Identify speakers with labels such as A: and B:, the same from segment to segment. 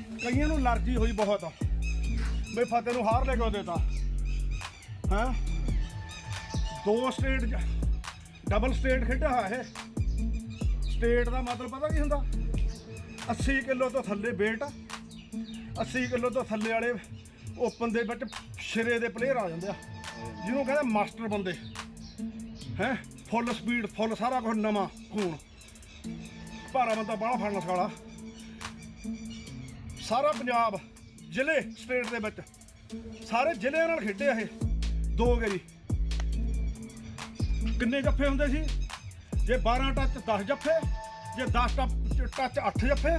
A: ਕਈਆਂ ਨੂੰ ਅਲਰਜੀ ਹੋਈ ਬਹੁਤ। ਬਈ ਫਤਿਹ ਨੂੰ ਹਾਰ ਲੈ ਕੇ ਦੇਤਾ। ਹਾਂ? ਦੋ ਸਟੇਟ ਡਬਲ ਸਟੇਟ ਖੇਡਿਆ ਹੋਇਆ ਇਹ। ਸਟੇਟ ਦਾ ਮਤਲਬ ਪਤਾ ਕੀ ਹੁੰਦਾ? 80 ਕਿਲੋ ਤੋਂ ਥੱਲੇ weight 80 ਕਿਲੋ ਤੋਂ ਥੱਲੇ ਵਾਲੇ ਓਪਨ ਦੇ ਵਿੱਚ ਸਿਰੇ ਦੇ ਪਲੇਅਰ ਆ ਜਾਂਦੇ ਆ। ਜਿਹਨੂੰ ਕਹਿੰਦੇ ਮਾਸਟਰ ਬੰਦੇ। ਹੈ? ਫੁੱਲ ਸਪੀਡ ਫੁੱਲ ਸਾਰਾ ਕੁਝ ਨਵਾਂ, ਖੂਨ। ਭਾਰਾ ਬੰਦਾ ਬਾਹਲਾ ਫੜਨ ਸਾਲਾ। ਸਾਰਾ ਪੰਜਾਬ ਜ਼ਿਲ੍ਹੇ, ਸਟੇਟ ਦੇ ਵਿੱਚ। ਸਾਰੇ ਜ਼ਿਲ੍ਹਿਆਂ ਨਾਲ ਖੇਡੇ ਆ ਇਹ। ਦੋ ਗੇਰੀ ਕਿੰਨੇ ਜੱਫੇ ਹੁੰਦੇ ਸੀ? ਜੇ 12 ਟੱਚ 10 ਜੱਫੇ। ਜੇ 10 ਟੱਚ ਟੱਚ 8 ਜੱਫੇ।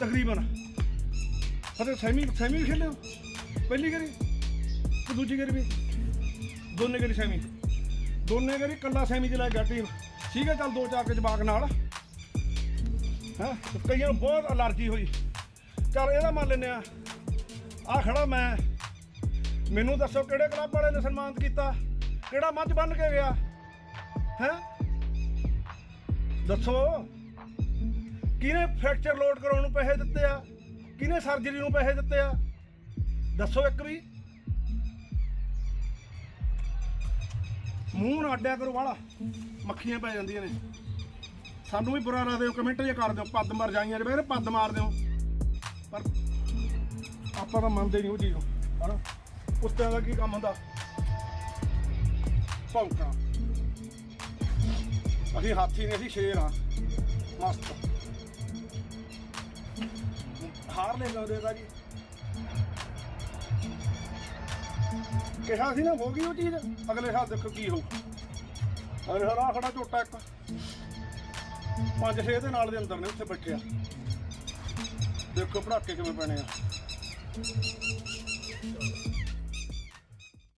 A: ਤਕਰੀਬਨ। ਫਤਿਹ, ਸੈਮੀ ਸੈਮੀ ਵੀ ਖੇਲੇ ਪਹਿਲੀ ਗੇਰੀ ਤੇ ਦੂਜੀ ਗੇਰੀ ਵੀ? ਦੋਨੇ ਗੇਰੀ ਸੈਮੀ। ਦੋਨੇ ਗੇਰੀ ਕੱਲਾ ਸੈਮੀ ਚ ਲੈ ਗਿਆ ਟੀਮ ਠੀਕ ਹੈ, ਚੱਲ ਦੋ ਚਾਰ ਕੇ ਜਵਾਕ ਨਾਲ। ਹੈ? ਕਈਆਂ ਨੂੰ ਬਹੁਤ ਅਲਰਜੀ ਹੋਈ। ਚੱਲ ਇਹਦਾ ਮੰਨ ਲੈਨੇ ਆ। ਆ ਖੜਾ ਮੈਂ। ਮੈਨੂੰ ਦੱਸੋ ਕਿਹੜੇ ਕਲੱਬ ਵਾਲੇ ਨੇ ਸਨਮਾਨਿਤ ਕੀਤਾ? ਕਿਹੜਾ ਮੱਝ ਬੰਨ ਕੇ ਗਿਆ? ਹੈ? ਦੱਸੋ। ਕਿਹਨੇ ਫ੍ਰੈਕਚਰ ਲੋਡ ਕਰਾਉਣ ਨੂੰ ਪੈਸੇ ਦਿੱਤੇ ਆ? ਕਿਹਨੇ ਸਰਜਰੀ ਨੂੰ ਪੈਸੇ ਦਿੱਤੇ ਆ? ਦੱਸੋ ਇੱਕ ਵੀ। ਮੂੰਹ ਨਾ ਅੱਡਿਆ ਕਰੋ ਵਾਲਾ। ਮੱਖੀਆਂ ਪੈ ਜਾਂਦੀਆਂ ਨੇ। ਸਾਨੂੰ ਵੀ ਬੁਰਾ ਲੱਗਦੇ ਦਿਓ ਕਮੈਂਟ ਜੇ ਕਰ ਦਿਓ। ਪੱਦ ਮਰ ਜਾਈਆਂ ਨੇ। ਬਈ ਪੱਦ ਮਾਰ ਦਿਓ। ਪਰ ਆਪਾਂ ਤਾਂ ਮੰਨਦੇ ਨਹੀਂ ਉਹ ਚੀਜ਼ ਨੂੰ, ਹਨਾ? ਕੁੱਤਿਆਂ ਦਾ ਕੀ ਕੰਮ ਹੁੰਦਾ? ਭੌਂਕਣਾ। ਅਸੀਂ ਹਾਥੀ ਨੇ ਅਸੀਂ ਸ਼ੇਰ ਆ ਮਸਤ। ਹਾਰ ਲੈ ਲਾਉਂਦੇ ਦਾ ਜੀ। ਕਿਹਾ ਸੀ ਨਾ ਹੋ ਗਈ ਉਹ ਚੀਜ਼, ਅਗਲੇ ਸਾਲ ਦੇਖੋ ਕੀ ਹੋਊ। ਅਰੇ ਹਰਾ ਖੜਾ ਝੋਟਾ ਇੱਕ। ਪੰਜ ਛੇ ਦੇ ਨਾਲ ਦੇ ਅੰਦਰ ਨੇ, ਉੱਥੇ ਬੈਠਿਆ ਦੇਖੋ ਪੜਾਕੇ ਕਿਵੇਂ ਪੈਣੇ ਆ।